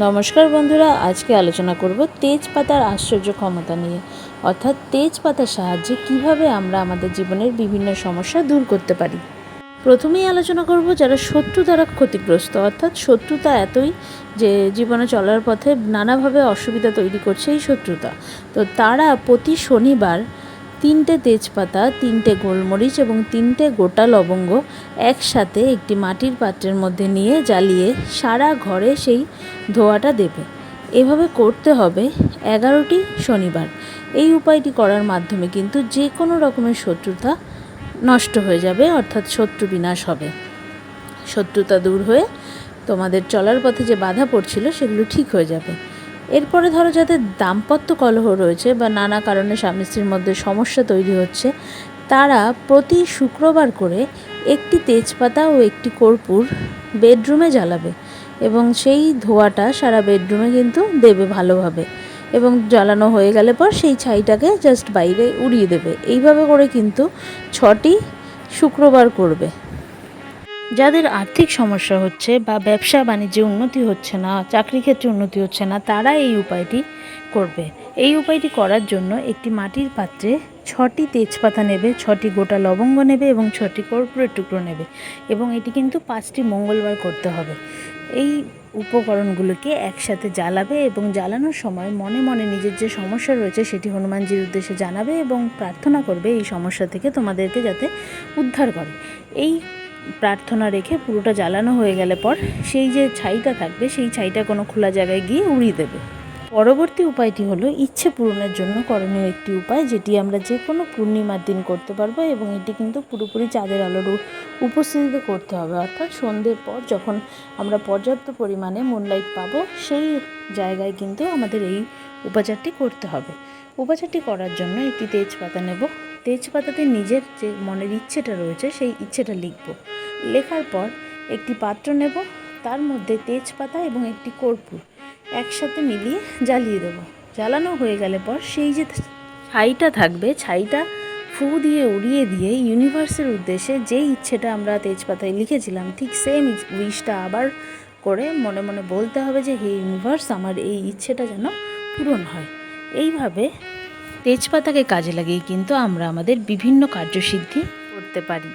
নমস্কার বন্ধুরা, আজকে আলোচনা করব তেজপাতার আশ্চর্য ক্ষমতা নিয়ে। অর্থাৎ তেজপাতার সাহায্যে কীভাবে আমরা আমাদের জীবনের বিভিন্ন সমস্যা দূর করতে পারি। প্রথমেই আলোচনা করব যারা শত্রু দ্বারা ক্ষতিগ্রস্ত, অর্থাৎ শত্রুতা এতই যে জীবনে চলার পথে নানাভাবে অসুবিধা তৈরি করছে এই শত্রুতা। তো তারা প্রতি শনিবার তিনটে তেজপাতা, তিনটে গোলমরিচ এবং তিনটে গোটা লবঙ্গ একসাথে একটি মাটির পাত্রের মধ্যে নিয়ে জ্বালিয়ে সারা ঘরে সেই ধোয়াটা দেবে। এভাবে করতে হবে এগারোটি শনিবার। এই উপায়টি করার মাধ্যমে কিন্তু যে কোনো রকমের শত্রুতা নষ্ট হয়ে যাবে, অর্থাৎ শত্রু বিনাশ হবে। শত্রুতা দূর হয়ে তোমাদের চলার পথে যে বাধা পড়ছিল সেগুলো ঠিক হয়ে যাবে। এরপরে ধরো যাদের দাম্পত্য কলহ রয়েছে বা নানা কারণে স্বামী স্ত্রীর মধ্যে সমস্যা তৈরি হচ্ছে, তারা প্রতি শুক্রবার করে একটি তেজপাতা ও একটি কর্পূর বেডরুমে জ্বালাবে এবং সেই ধোঁয়াটা সারা বেডরুমে কিন্তু দেবে ভালোভাবে এবং জ্বালানো হয়ে গেলে পর সেই ছাইটাকে জাস্ট বাইরে উড়িয়ে দেবে। এইভাবে করে কিন্তু ছটি শুক্রবার করবে। যাদের আর্থিক সমস্যা হচ্ছে বা ব্যবসা বাণিজ্যে উন্নতি হচ্ছে না, চাকরি ক্ষেত্রে উন্নতি হচ্ছে না, তারা এই উপায়টি করবে। এই উপায়টি করার জন্য একটি মাটির পাত্রে ছটি তেজপাতা নেবে, ছটি গোটা লবঙ্গ নেবে এবং ছটি কর্পূরের টুকরো নেবে এবং এটি কিন্তু পাঁচটি মঙ্গলবার করতে হবে। এই উপকরণগুলোকে একসাথে জ্বালাবে এবং জ্বালানোর সময় মনে মনে নিজের যে সমস্যা রয়েছে সেটি হনুমানজির উদ্দেশ্যে জানাবে এবং প্রার্থনা করবে এই সমস্যা থেকে তোমাদেরকে যাতে উদ্ধার করে। এই প্রার্থনা রেখে পুরোটা জ্বালানো হয়ে গেলে পর সেই যে ছাইটা থাকবে, সেই ছাইটা কোনো খোলা জায়গায় গিয়ে উড়িয়ে দেবে। পরবর্তী উপায়টি হলো ইচ্ছে পূরণের জন্য করণীয় একটি উপায়, যেটি আমরা যে কোনো পূর্ণিমার দিন করতে পারব এবং এটি কিন্তু পুরোপুরি চাঁদের আলোর উপস্থিতিতে করতে হবে। অর্থাৎ সন্ধ্যের পর যখন আমরা পর্যাপ্ত পরিমাণে মুনলাইট পাবো, সেই জায়গায় কিন্তু আমাদের এই উপাচারটি করতে হবে। উপাচারটি করার জন্য একটি তেজপাতা নেব। তেজপাতাতে নিজের যে মনের ইচ্ছেটা রয়েছে, সেই ইচ্ছেটা লিখব। লেখার পর একটি পাত্র নেব, তার মধ্যে তেজপাতা এবং একটি কর্পূর একসাথে মিলিয়ে জ্বালিয়ে দেবো। জ্বালানো হয়ে গেলে পর সেই যে ছাইটা থাকবে, ছাইটা ফু দিয়ে উড়িয়ে দিয়ে ইউনিভার্সের উদ্দেশ্যে যেই ইচ্ছেটা আমরা তেজপাতায় লিখেছিলাম, ঠিক সেম উইশটা আবার করে মনে মনে বলতে হবে যে, হে ইউনিভার্স, আমার এই ইচ্ছেটা যেন পূরণ হয়। এইভাবে তেজপাতাকে কাজে লাগিয়ে কিন্তু আমরা আমাদের বিভিন্ন কার্যসিদ্ধি করতে পারি।